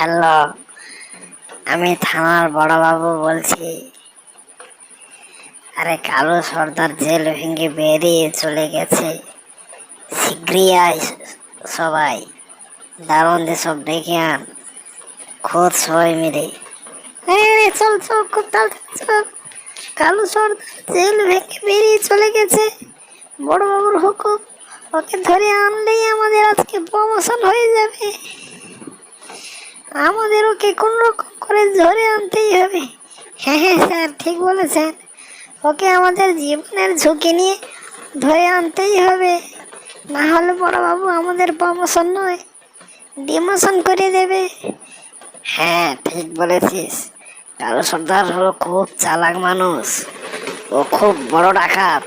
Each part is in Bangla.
হ্যালো, আমি থানার বড়বাবু বলছি। আরে কালো সর্দার জেল ভেঙে বেরিয়ে চলে গেছে শীঘ্রই আয় সবাই। দারুণ সব ডেকে আন, খোঁজ সবাই মিলে। চল চল, খুব চল। কালো সর্দার জেল ভেঙে বেরিয়ে চলে গেছে, বড়বাবুর হুকুম, ওকে ধরে আনলেই আমাদের আজকে প্রমোশন হয়ে যাবে। আমাদের ওকে কোন রকম করে ধরে আনতেই হবে? হ্যাঁ হ্যাঁ স্যার, ঠিক বলেছেন। ওকে আমাদের জীবনের ঝুঁকি নিয়ে ধরে আনতেই হবে। না হলে বড়বাবু আমাদের প্রমোশন নয় ডিমোশন করে দেবে। হ্যাঁ ঠিক বলেছিস। কালো সর্দার হলো খুব চালাক মানুষ। ও খুব বড় ডাকাত।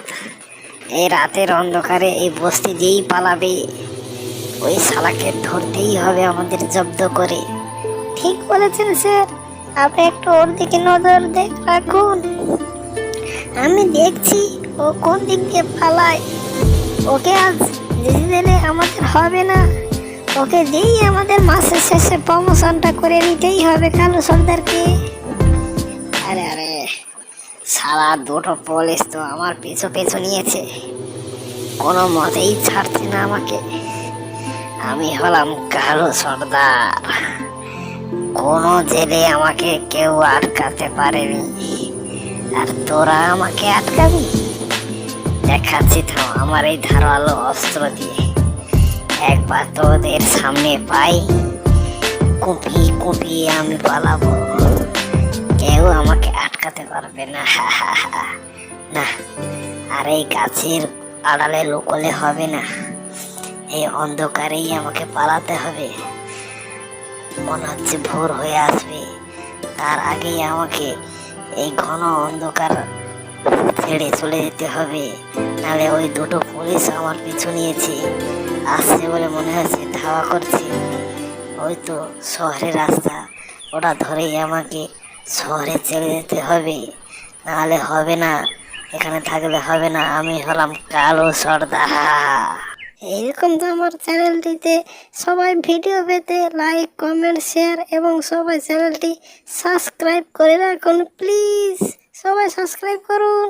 এই রাতের অন্ধকারে এই বস্তি দিয়েই পালাবে। ওই শালাকে ধরতেই হবে আমাদের জব্দ করে। ঠিক বলেছেন, স্যার। আপনি একটু ওর দিকে নজর দেখ রাখুন। আমি দেখছি ও কোন দিক দিয়ে পালায়। ওকে আজ দিদি দিলে আমাদের হবে না। ওকে দিয়েই আমাদের মাসের শেষে প্রমোশনটা করে নিতেই হবে কালো সর্দারকে। আরে আরে, সারা দুটো পুলিশ তো আমার পিছু পিছু নিয়েছে। কোনো মতেই ছাড়ছে না আমাকে। আমি হলাম কালো সর্দার। কোনো জেলে আমাকে কেউ আটকাতে পারেনি। আর তোরা আমাকে আটকাবি? দেখাচ্ছি তো আমার এই ধারালো অস্ত্র দিয়ে। একবার তোদের সামনে পাই, কুপিয়ে কুপিয়ে আমি পালাবো। কেউ আমাকে আটকাতে পারবে না না, আর এই গাছের আড়ালে লুকোলে হবে না। এই অন্ধকারেই আমাকে পালাতে হবে। মনে হচ্ছে ভোর হয়ে আসবে। তার আগেই আমাকে এই ঘন অন্ধকার ছেড়ে চলে যেতে হবে। নাহলে ওই দুটো পুলিশ আমার পিছু নিয়েছে। আসছে বলে মনে হচ্ছে ধাওয়া করছে। ওই তো শহরের রাস্তা। ওটা ধরেই আমাকে শহরে চলে যেতে হবে। নাহলে হবে না। এখানে থাকলে হবে না। আমি হলাম কালো সর্দার। এইরকম তো আমার চ্যানেলটিতে সবাই ভিডিও পেতে লাইক কমেন্ট শেয়ার এবং সবাই চ্যানেলটি সাবস্ক্রাইব করে রাখুন প্লিজ সবাই সাবস্ক্রাইব করুন!